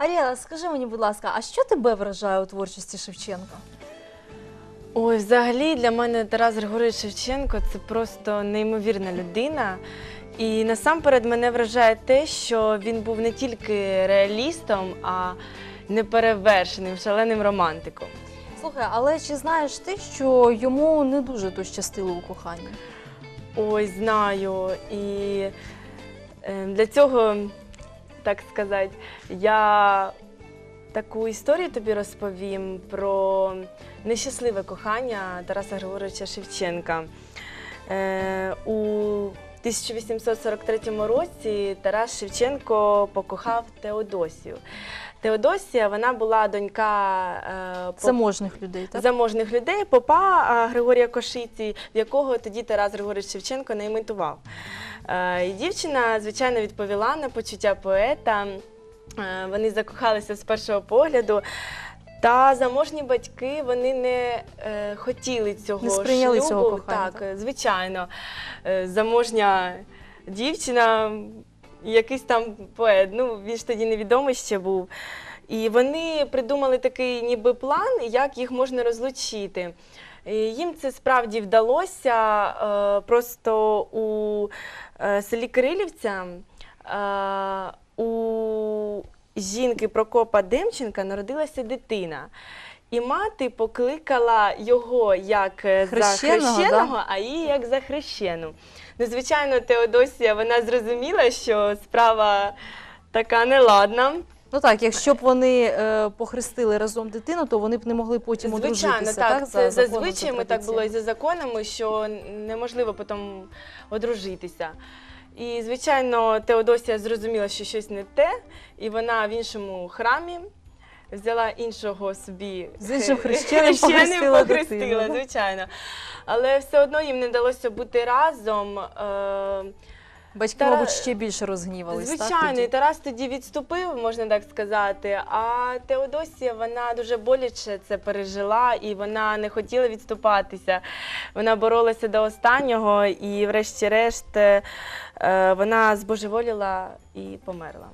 Аріела, скажи мені, будь ласка, а що тебе вражає у творчості Шевченка? Ой, взагалі для мене Тарас Григорович Шевченко це просто неймовірна людина. І насамперед мене вражає те, що він був не тільки реалістом, а неперевершеним, шаленим романтиком. Слухай, але чи знаєш ти, що йому не дуже то щастило у коханні? Ой, знаю. І е, для цього, так сказати, я таку історію тобі розповім про нещасливе кохання Тараса Григоровича Шевченка. Е, у 1843 році Тарас Шевченко покохав Теодосію. Теодосія вона була донька е, поп- Заможних людей, так? заможних людей, попа а, Григорія Кошиці, якого тоді Тарас Григорович Шевченко не імітував. Е, І дівчина, звичайно, відповіла на почуття поета. Е, Вони закохалися з першого погляду. Та заможні батьки вони не е, хотіли цього Не сприйняли шлюбу. цього кохання, Так, так? е, звичайно. Е, заможня дівчина, якийсь там поет. Ну, він ж тоді невідомий ще був. І вони придумали такий ніби план, як їх можна розлучити. Їм це справді вдалося. е, Просто у е, селі Кирилівця е, у жінки Прокопа Демченка народилася дитина. І мати покликала його як е, за Хрещеного, хрещеного, а її як за хрещену. Ну, звичайно, Теодосія вона зрозуміла, що справа така неладна. Ну так, якщо б вони е, похрестили разом дитину, то вони б не могли потім Звичайно, так. так? Це законом, зазвичай ми так було і за законами, що неможливо потім одружитися. І, звичайно, Теодосія зрозуміла, що щось не те, і вона в іншому храмі взяла іншого собі З іншим хрещеним похрестила дитину, звичайно. Але все одно їм не вдалося бути разом. Е, Батьки, Тара- мабуть, ще більше розгнівались. Звичайно, і? Тарас тоді відступив, можна так сказати. А Теодосія вона дуже боляче це пережила, і вона не хотіла відступатися. Вона боролася до останнього, і, врешті-решт, е, вона збожеволіла і померла.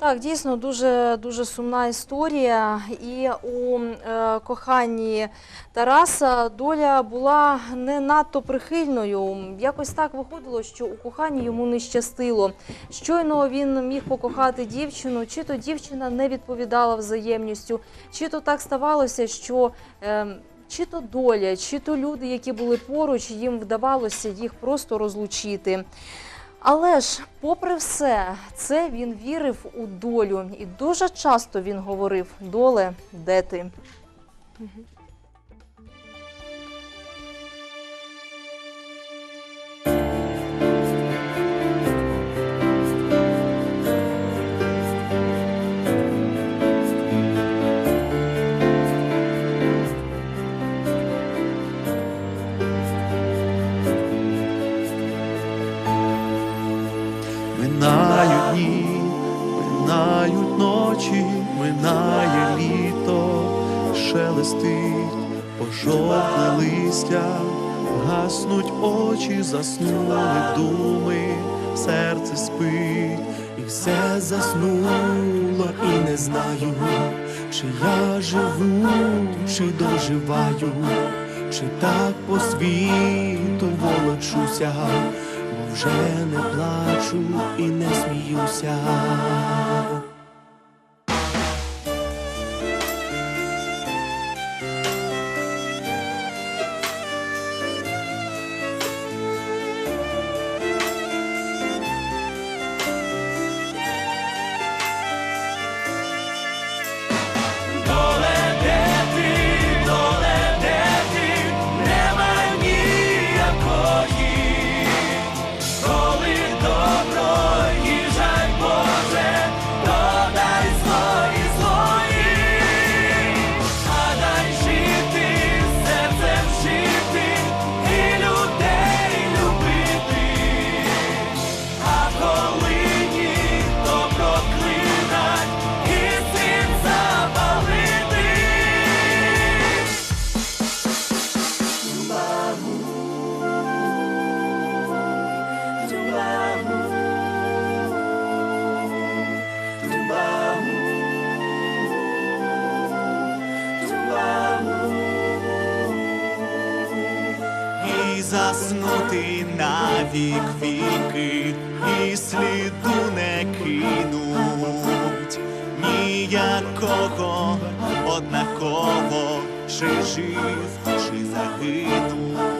Так, дійсно дуже дуже сумна історія. І у е, коханні Тараса доля була не надто прихильною. Якось так виходило, що у коханні йому не щастило. Щойно він міг покохати дівчину, чи то дівчина не відповідала взаємністю, чи то так ставалося, що. Е, чи то доля, чи то люди, які були поруч, їм вдавалося їх просто розлучити. Але ж, попри все, це він вірив у долю, і дуже часто він говорив: доле, де ти? Минають дні, минають ночі, минає літо, шелестить, пожовкле листя, гаснуть очі, заснули думи, серце спить, і все заснуло, і не знаю, чи я живу, чи доживаю, чи так по світу волочуся вже не плачу і не сміюся. Щезнути на вік віки, і сліду не кинуть ніякого однаково, чи жив, чи загинув.